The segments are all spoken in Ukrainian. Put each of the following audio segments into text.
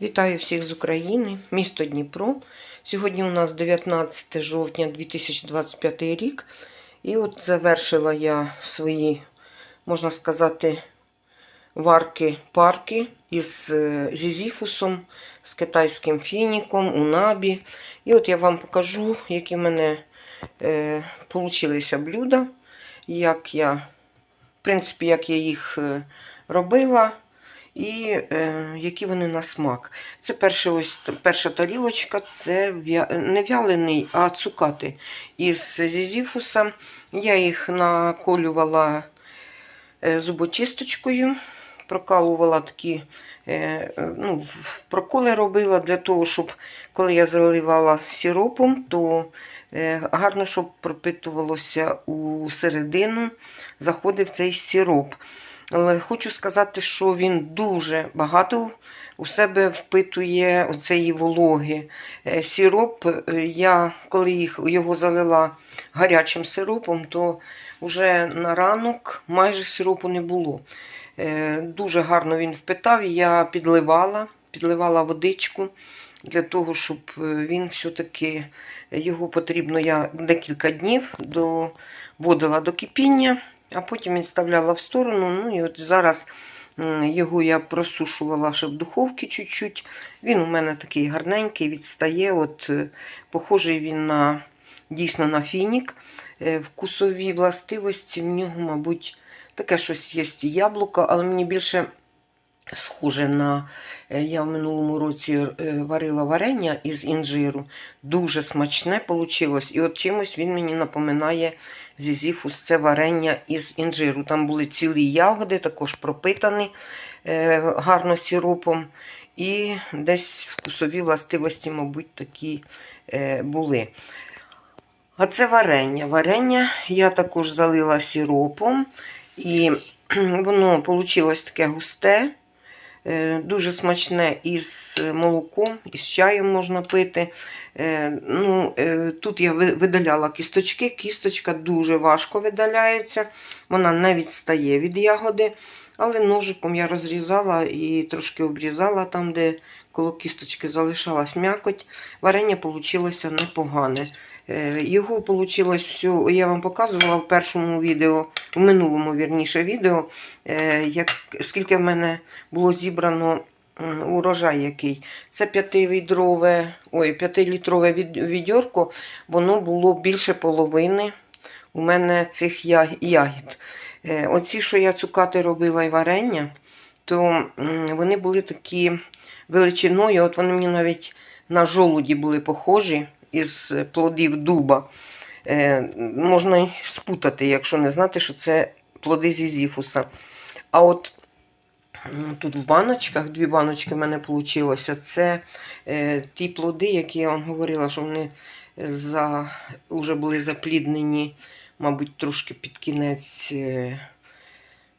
Вітаю всіх з України, місто Дніпро. Сьогодні у нас 19 жовтня 2025 рік. І от завершила я свої, можна сказати, варки-парки із е, зізіфусом, з китайським фініком, унабі. І от я вам покажу, які в мене е, блюда, як я, в принципі, як я їх е, робила і е, які вони на смак. Це перша, ось, перша тарілочка, це в'я... не вялений, а цукати із зізіфуса. Я їх наколювала е, зубочисточкою, прокалувала такі е, ну, проколи робила для того, щоб коли я заливала сиропом, то е, гарно, щоб пропитувалося у середину, заходив цей сироп. Але хочу сказати, що він дуже багато у себе впитує оцеї вологи. Е, Сироп, е, я коли їх, його залила гарячим сиропом, то вже на ранок майже сиропу не було. Е, Дуже гарно він впитав, я підливала, підливала водичку для того, щоб він все-таки його потрібно я декілька днів доводила до кипіння а потім відставляла в сторону. Ну і от зараз його я просушувала ще в духовці чуть-чуть. Він у мене такий гарненький, відстає. От е, Похожий він на дійсно на фінік. Е, Вкусові властивості в нього, мабуть, таке щось є яблуко, але мені більше. Схоже на е, я в минулому році варила варення із інжиру. Дуже смачне вийшло. І от чимось він мені напоминає зізіфус це варення із інжиру. Там були цілі ягоди, також пропитані е, гарно сіропом. І десь вкусові властивості, мабуть, такі е, були. А це варення. Варення я також залила сіропом, і воно вийшло таке густе. Е, дуже смачне із молоком, із чаєм можна пити. Е, ну, е, Тут я видаляла кісточки. Кісточка дуже важко видаляється, вона не відстає від ягоди. Але ножиком я розрізала і трошки обрізала там, де коло кісточки залишалась м'якоть. Варення вийшло непогане. Е, його вийшло все, я вам показувала в першому відео, в минулому вірніше відео, е, як, скільки в мене було зібрано урожай який. Це 5-літрове ой, 5-літрове відьорко, воно було більше половини у мене цих ягід. Е, оці, що я цукати робила і варення, то вони були такі величиною, от вони мені навіть на жолуді були похожі із плодів дуба. Е, можна й спутати, якщо не знати, що це плоди зізіфуса. А от тут в баночках, дві баночки в мене вийшло. Це е, ті плоди, які я вам говорила, що вони за, вже були запліднені, мабуть, трошки під кінець е,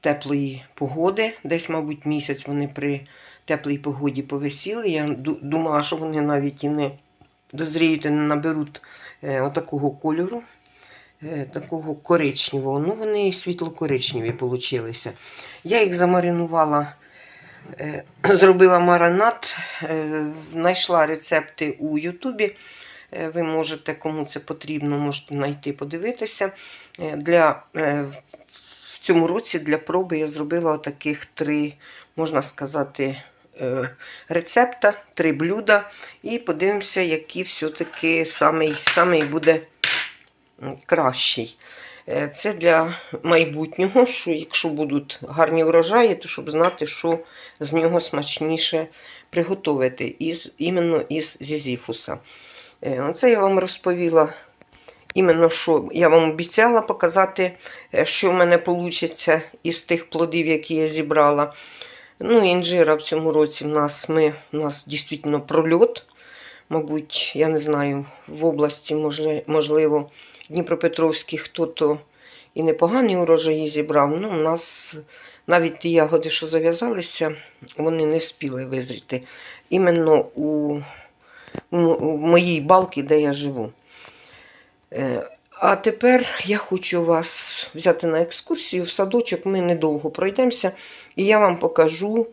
теплої погоди. Десь, мабуть, місяць вони при теплій погоді повисіли. Я думала, що вони навіть і не дозріють, наберуть е, отакого кольору, е, такого коричневого. Ну, вони світло-коричневі получилися. Я їх замаринувала, е, зробила маrinад, знайшла рецепти у Ютубі. Ви можете, кому це потрібно, можете знайти, подивитися. Для, В цьому році для проби я зробила таких три, можна сказати, рецепта, три блюда. І подивимося, який все-таки самий, самий буде кращий. Е, це для майбутнього, що якщо будуть гарні врожаї, то щоб знати, що з нього смачніше приготувати, із, іменно із зізіфуса. Е, оце я вам розповіла, іменно що я вам обіцяла показати, що в мене вийде із тих плодів, які я зібрала. Ну, інжира в цьому році в нас ми, у нас дійсно прольот. Мабуть, я не знаю, в області, можливо, Дніпропетровський хто-то і непогані урожаї зібрав. Ну, у нас навіть ті ягоди, що зав'язалися, вони не встигли визріти. Іменно у, у моїй балці, де я живу. А тепер я хочу вас взяти на екскурсію в садочок. Ми недовго пройдемося, і я вам покажу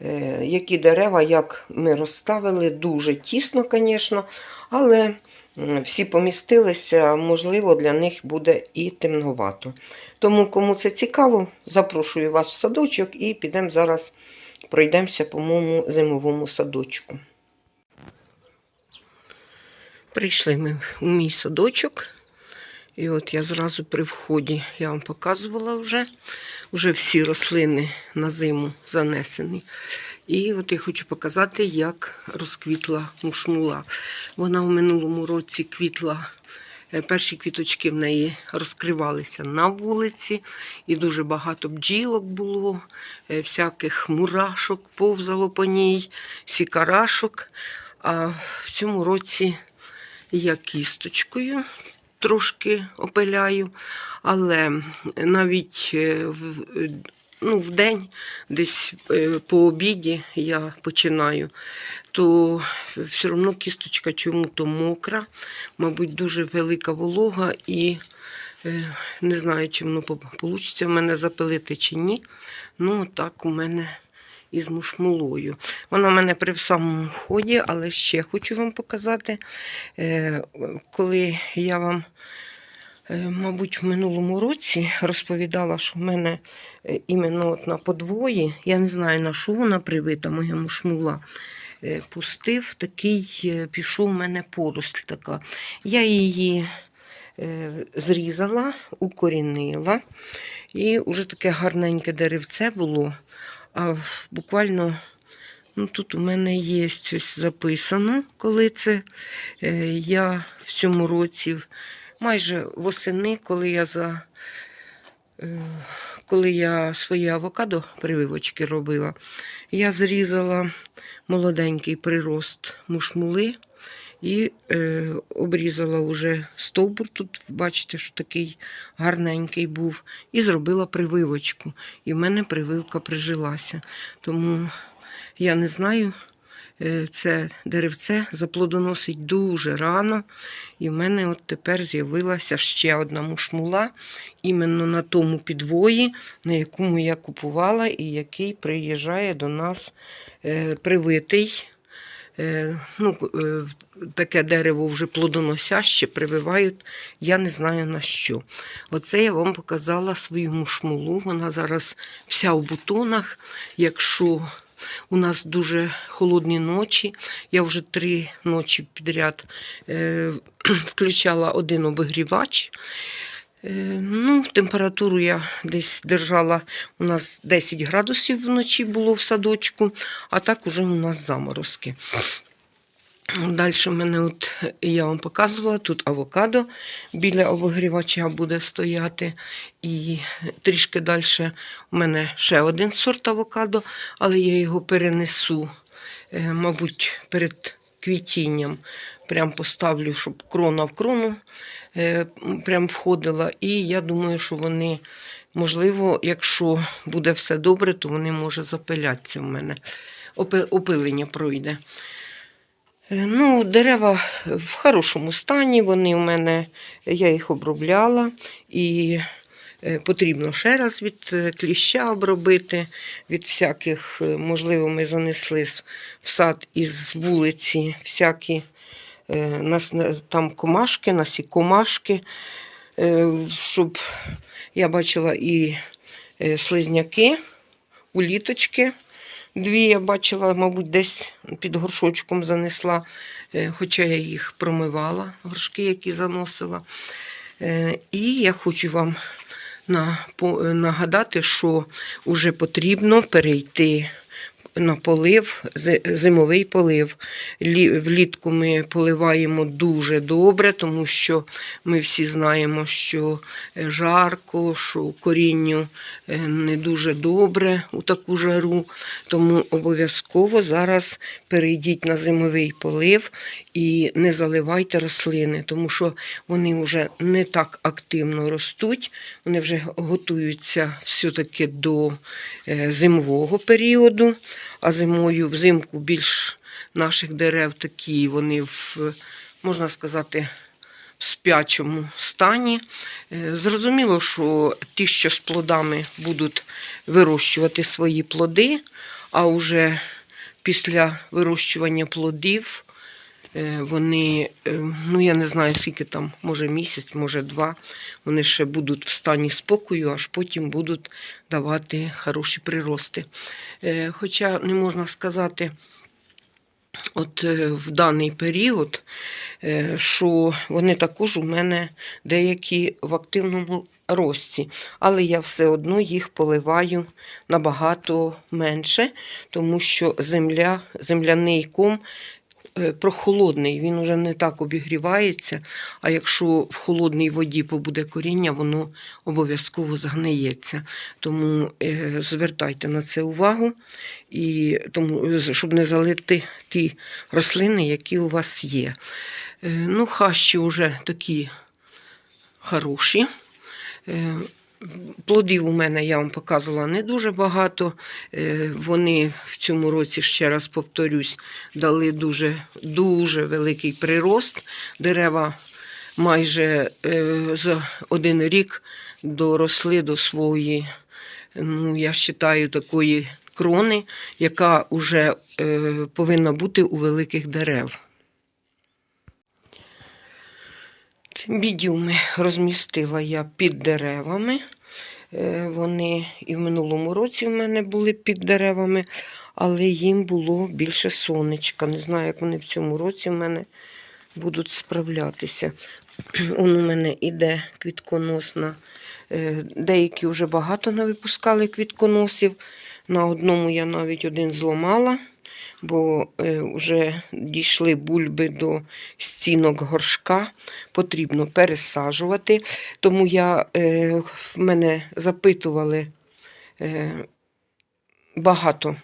е, які дерева, як ми розставили, дуже тісно, звісно, але всі помістилися, можливо, для них буде і темновато. Тому, кому це цікаво, запрошую вас в садочок і підемо зараз пройдемося по моєму зимовому садочку. Прийшли ми у мій садочок. І от я зразу при вході я вам показувала вже. Вже всі рослини на зиму занесені. І от я хочу показати, як розквітла мушмула. Вона в минулому році квітла. е, Перші квіточки в неї розкривалися на вулиці, і дуже багато бджілок було, е, всяких мурашок повзало по ній, сікарашок. А в цьому році я кісточкою трошки опиляю, але навіть е, в, ну, в день, десь е, по обіді я починаю, то все одно кісточка чому-то мокра, мабуть, дуже велика волога і е, не знаю, чи воно вийде в мене запилити чи ні. Ну, так у мене із мушмулою. Вона в мене при самому вході, але ще хочу вам показати, е, коли я вам, е, мабуть, в минулому році розповідала, що в мене е, іменно от на подвої, я не знаю, на що вона привита, моя мушмула. Пустив такий, пішов у мене поросль така. Я її зрізала, укорінила, і вже таке гарненьке деревце було. А буквально ну, тут у мене є ось записано, коли це е, я в цьому році, майже восени, коли я за. е, Коли я свої авокадо прививочки робила, я зрізала молоденький прирост мушмули і е, обрізала вже стовбур. Тут бачите, що такий гарненький був, і зробила прививочку. І в мене прививка прижилася. Тому я не знаю, е, це деревце заплодоносить дуже рано. І в мене от тепер з'явилася ще одна мушмула, іменно на тому підвої, на якому я купувала, і який приїжджає до нас е, привитий. Е, ну, е, таке дерево вже плодоносяще прививають, я не знаю на що. Оце я вам показала свою мушмулу. Вона зараз вся в бутонах. Якщо у нас дуже холодні ночі, я вже три ночі підряд е, включала один обігрівач. Е, Ну, температуру я десь держала, у нас 10 градусів вночі було в садочку, а так уже у нас заморозки. Далі мене, от, я вам показувала, тут авокадо біля обогрівача буде стояти. І трішки далі у мене ще один сорт авокадо, але я його перенесу, е, мабуть, перед квітінням. Прям поставлю, щоб крона в крону прям входила. І я думаю, що вони, можливо, якщо буде все добре, то вони може запилятися в мене. Опилення пройде. Е, Ну, дерева в хорошому стані, вони у мене, я їх обробляла і е, потрібно ще раз від е, кліща обробити, від всяких, е, можливо, ми занесли в сад із вулиці всякі е, нас, там комашки, насікомашки, е, щоб я бачила і е, слизняки, уліточки. Дві я бачила, мабуть, десь під горшочком занесла, е, хоча я їх промивала, горшки, які заносила. Е, І я хочу вам на- е, нагадати, що вже потрібно перейти на полив, зимовий полив. Влітку ми поливаємо дуже добре, тому що ми всі знаємо, що е, жарко, що корінню е, не дуже добре у таку жару. Тому обов'язково зараз перейдіть на зимовий полив і не заливайте рослини, тому що вони вже не так активно ростуть, вони вже готуються все-таки до е, зимового періоду, а зимою взимку більш наших дерев такі, вони в, можна сказати, в спячому стані. Е, Зрозуміло, що ті, що з плодами будуть вирощувати свої плоди, а вже після вирощування плодів вони, е, ну я не знаю, скільки там, може місяць, може два, вони ще будуть в стані спокою, аж потім будуть давати хороші прирости. Е, Хоча не можна сказати, от е, в даний період, е, що вони також у мене деякі в активному рості, але я все одно їх поливаю набагато менше, тому що земля, земляний ком е, прохолодний, він уже не так обігрівається. А якщо в холодній воді побуде коріння, воно обов'язково згниється. Тому е, звертайте на це увагу, і тому, е, щоб не залити ті рослини, які у вас є. Е, ну, хащі вже такі хороші. Плодів у мене, я вам показувала, не дуже багато. Е, Вони в цьому році, ще раз повторюсь, дали дуже, дуже великий прирост. Дерева майже е, за один рік доросли до своєї, ну, я вважаю, такої крони, яка вже е, повинна бути у великих дерев. Бідюми розмістила я під деревами. Е, Вони і в минулому році в мене були під деревами, але їм було більше сонечка. Не знаю, як вони в цьому році в мене будуть справлятися. Он у мене іде квітконосна. Е, Деякі вже багато навипускали квітконосів. На одному я навіть один зламала, бо е, вже дійшли бульби до стінок горшка. Потрібно пересаджувати. Тому я, е, в мене запитували е, багато е,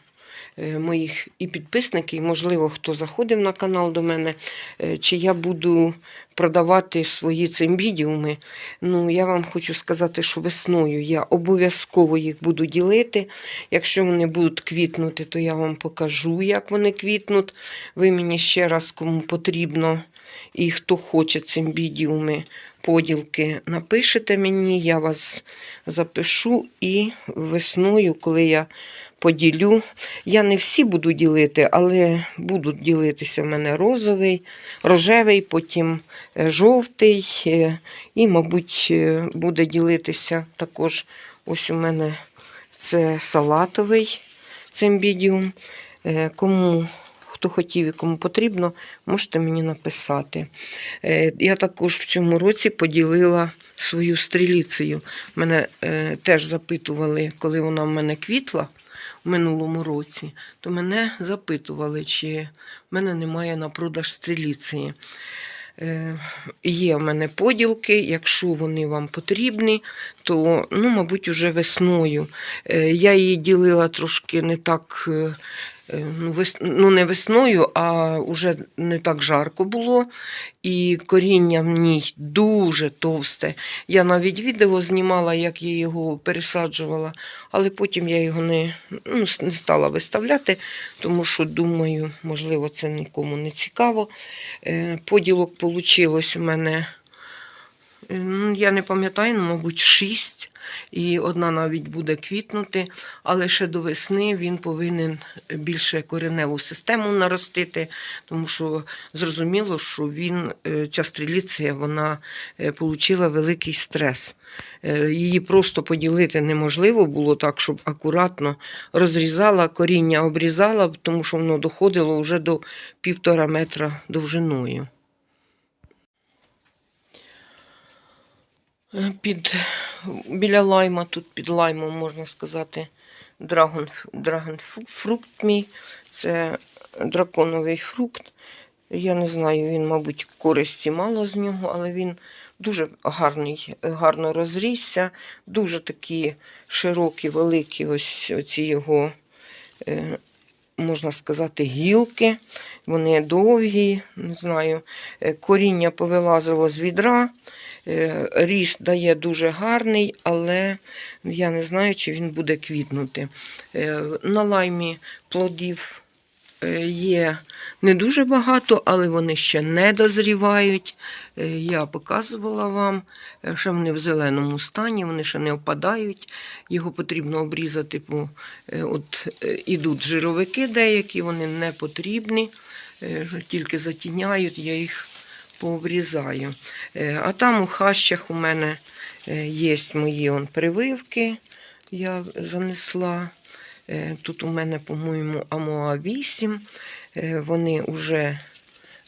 моїх і підписників, можливо, хто заходив на канал до мене, е, чи я буду продавати свої цимбідіуми. Ну, я вам хочу сказати, що весною я обов'язково їх буду ділити. Якщо вони будуть квітнути, то я вам покажу, як вони квітнуть. Ви мені ще раз, кому потрібно, і хто хоче цимбідіуми, поділки, напишете мені, я вас запишу і весною, коли я поділю. Я не всі буду ділити, але будуть ділитися в мене розовий, рожевий, потім е, жовтий. е, І, мабуть, е, буде ділитися також ось у мене це салатовий цимбідіум. Кому хто хотів і кому потрібно, можете мені написати. Я також в цьому році поділила свою стріліцею. Мене теж запитували, коли вона в мене квітла минулому році, то мене запитували, чи в мене немає на продаж стріліції. Е, Є в мене поділки, якщо вони вам потрібні, то, ну, мабуть, уже весною. Е, Я її ділила трошки не так, е, ну, вес... ну не весною, а вже не так жарко було. І коріння в ній дуже товсте. Я навіть відео знімала, як я його пересаджувала, але потім я його не, ну, не стала виставляти, тому що думаю, можливо, це нікому не цікаво. Е, Поділок вийшло у мене, е, ну, я не пам'ятаю, ну, мабуть, шість. І одна навіть буде квітнути, але ще до весни він повинен більше кореневу систему наростити, тому що зрозуміло, що він, е, ця стріліція вона отримала великий стрес. Е, Її просто поділити неможливо було так, щоб акуратно розрізала, коріння обрізала, тому що воно доходило вже до півтора метра довжиною. Е, Під, біля лайма, тут під лаймом, можна сказати, драгон, драгон фрукт мій. Це драконовий фрукт. Я не знаю, він, мабуть, користі мало з нього, але він дуже гарний, гарно розрісся. Дуже такі широкі, великі ось оці його, е, можна сказати, гілки. Вони довгі, не знаю. Е, Коріння повилазило з відра. Е, Ріст дає дуже гарний, але я не знаю, чи він буде квітнути. Е, На лаймі плодів є не дуже багато, але вони ще не дозрівають. Е, Я показувала вам, е, що вони в зеленому стані, вони ще не опадають. Його потрібно обрізати, бо е, от е, ідуть жировики деякі, вони не потрібні, е, тільки затіняють, я їх пообрізаю. Е, А там у хащах у мене е, є мої он, прививки, я занесла. Е, Тут у мене, по-моєму, АМОА 8. Е, Вони вже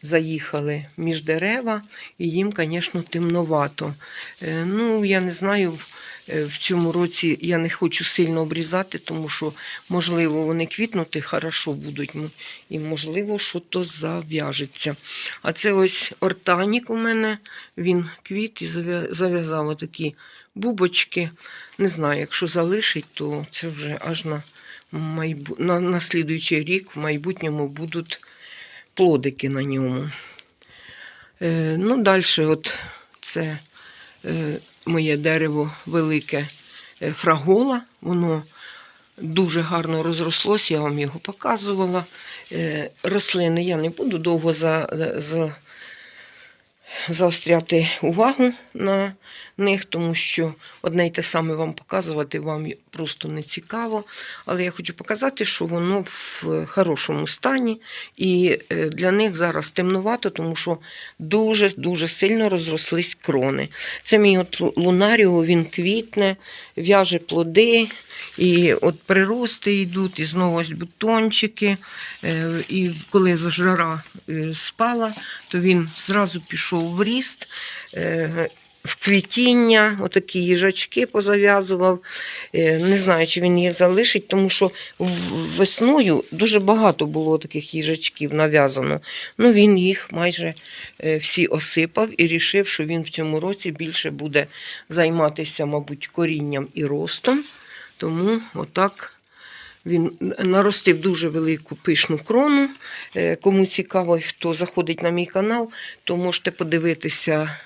заїхали між дерева, і їм, звісно, темновато. Е, Ну, я не знаю, в цьому році я не хочу сильно обрізати, тому що, можливо, вони квітнути хорошо будуть, і, можливо, що то зав'яжеться. А це ось ортанік у мене, він квіт і зав'язав отакі бубочки. Не знаю, якщо залишить, то це вже аж на, майбу... на, на слідуючий рік в майбутньому будуть плодики на ньому. Е, ну, далі, от це е, моє дерево велике е, фрагола. Воно дуже гарно розрослося, я вам його показувала. Е, рослини я не буду довго за, за, заостряти увагу на них, тому що одне й те саме вам показувати вам просто не цікаво. Але я хочу показати, що воно в хорошому стані, і е, для них зараз темнувато, тому що дуже-дуже сильно розрослись крони. Це мій от лунаріо, він квітне, в'яже плоди, і от прирости йдуть, і знову ось бутончики. Е, І коли жара е, спала, то він зразу пішов в ріст. е, В квітіння, отакі їжачки позав'язував. Е, Не знаю, чи він їх залишить, тому що весною дуже багато було таких їжачків нав'язано. Ну, він їх майже е, всі осипав і рішив, що він в цьому році більше буде займатися, мабуть, корінням і ростом. Тому отак він наростив дуже велику пишну крону. Е, Кому цікаво, хто заходить на мій канал, то можете подивитися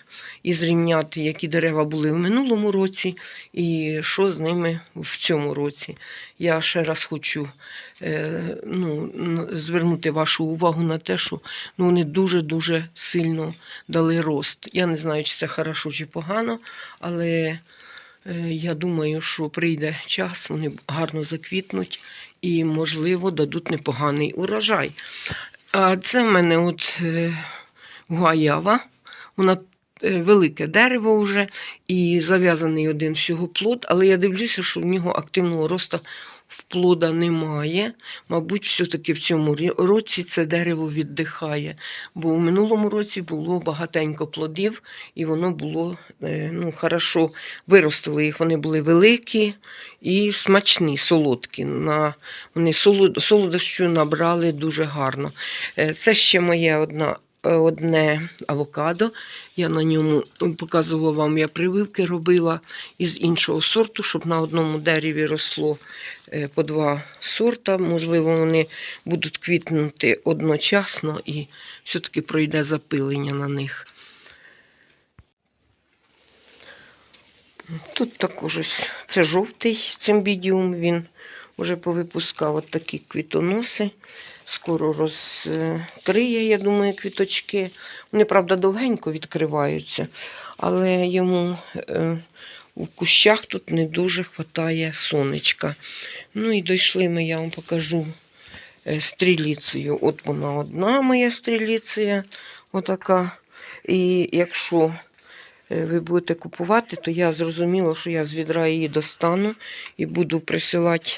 і зрівняти, які дерева були в минулому році і що з ними в цьому році. Я ще раз хочу е, ну, звернути вашу увагу на те, що ну, вони дуже-дуже сильно дали рост. Я не знаю, чи це хорошо чи погано, але Я думаю, що прийде час, вони гарно заквітнуть і, можливо, дадуть непоганий урожай. А це в мене от е, гуаява. Вона е, велике дерево вже і зав'язаний один всього плод, але я дивлюся, що в нього активного росту в плода немає. Мабуть, все-таки в цьому році це дерево віддихає, бо в минулому році було багатенько плодів, і воно було е, ну, хорошо виростили їх. Вони були великі і смачні, солодкі. На, вони солод, солодощу набрали дуже гарно. Е, Це ще моє одна. Е, Одне авокадо. Я на ньому показувала вам, я прививки робила із іншого сорту, щоб на одному дереві росло е, по два сорта. Можливо, вони будуть квітнути одночасно і все-таки пройде запилення на них. Тут також ось це жовтий цимбідіум, він вже повипускав от такі квітоноси. Скоро розкриє, я думаю, квіточки. Вони, правда, довгенько відкриваються, але йому е, у кущах тут не дуже вистачає сонечка. Ну і дійшли ми, я вам покажу е, стріліцею. От вона одна моя стріліція, отака. І якщо е, ви будете купувати, то я зрозуміла, що я з відра її достану і буду присилати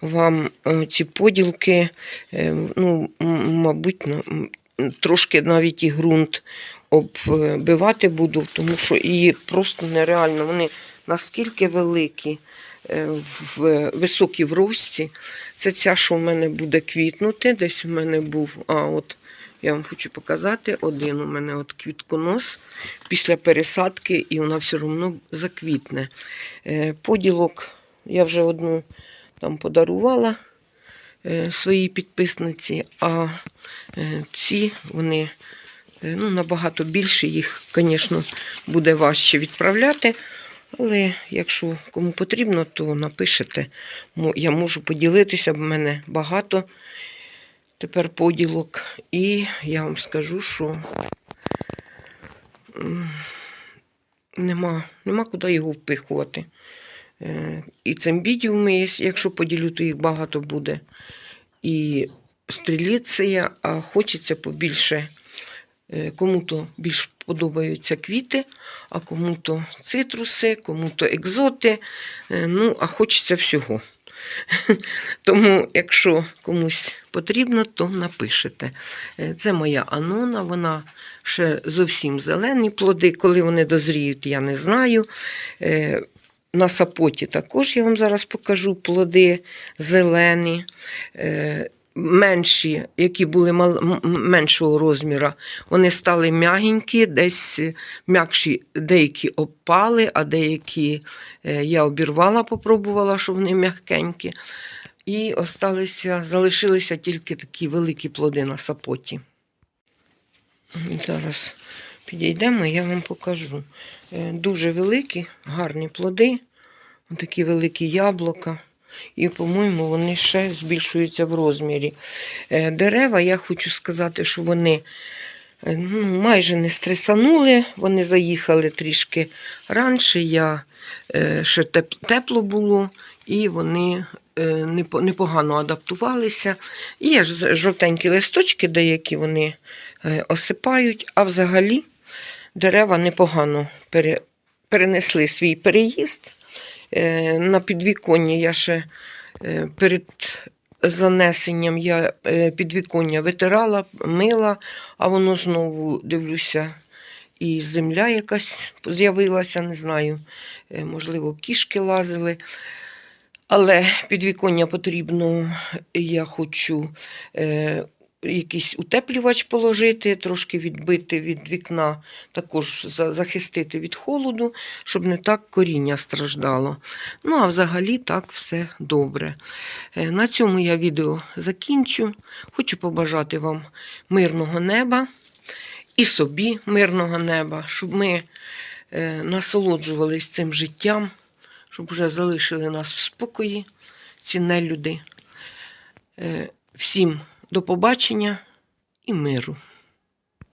вам е, ці поділки. Е, Ну, мабуть, трошки навіть і ґрунт оббивати буду, тому що її просто нереально. Вони наскільки великі, е, високі в рості. Це ця, що в мене буде квітнути. Десь у мене був. А, от я вам хочу показати. Один у мене от квітконос після пересадки, і вона все одно заквітне. Поділок я вже одну там подарувала е, своїй підписниці, а е, ці вони е, ну, набагато більше, їх, звісно, буде важче відправляти. Але якщо кому потрібно, то напишете. Я можу поділитися, в мене багато тепер поділок. І я вам скажу, що нема, нема куди його впихувати. Е, І цимбідіуми якщо поділю, то їх багато буде. І стріліція, а хочеться побільше. Е, Кому-то більш подобаються квіти, а кому-то цитруси, кому-то екзоти. Е, Ну, а хочеться всього. Тому, якщо комусь потрібно, то напишете. Це моя анона, вона ще зовсім зелені плоди. Коли вони дозріють, я не знаю. На сапоті також я вам зараз покажу плоди зелені. Е, Менші, які були меншого розміру, вони стали м'ягенькі, десь е, м'якші, деякі опали, а деякі е, я обірвала, попробувала, що вони м'ягкенькі. І осталися, залишилися тільки такі великі плоди на сапоті. Зараз підійдемо, я вам покажу. Е, Дуже великі, гарні плоди, такі великі яблука. І, по-моєму, вони ще збільшуються в розмірі. Е, Дерева, я хочу сказати, що вони е, ну, майже не стресанули, вони заїхали трішки раніше. Я ще тепло було, і вони непогано адаптувалися. Є жовтенькі листочки, деякі вони осипають, а взагалі дерева непогано перенесли свій переїзд. Е, На підвіконні я ще е, перед занесенням я е, підвіконня витирала, мила, а воно знову дивлюся, і земля якась з'явилася, не знаю, можливо, кішки лазили. Але підвіконня потрібно, я хочу якийсь утеплювач положити, трошки відбити від вікна, також захистити від холоду, щоб не так коріння страждало. Ну, а взагалі так все добре. Е, На цьому я відео закінчу. Хочу побажати вам мирного неба і собі мирного неба, щоб ми е, насолоджувались цим життям, щоб вже залишили нас в спокої, ці нелюди. Е, Всім до побачення і миру.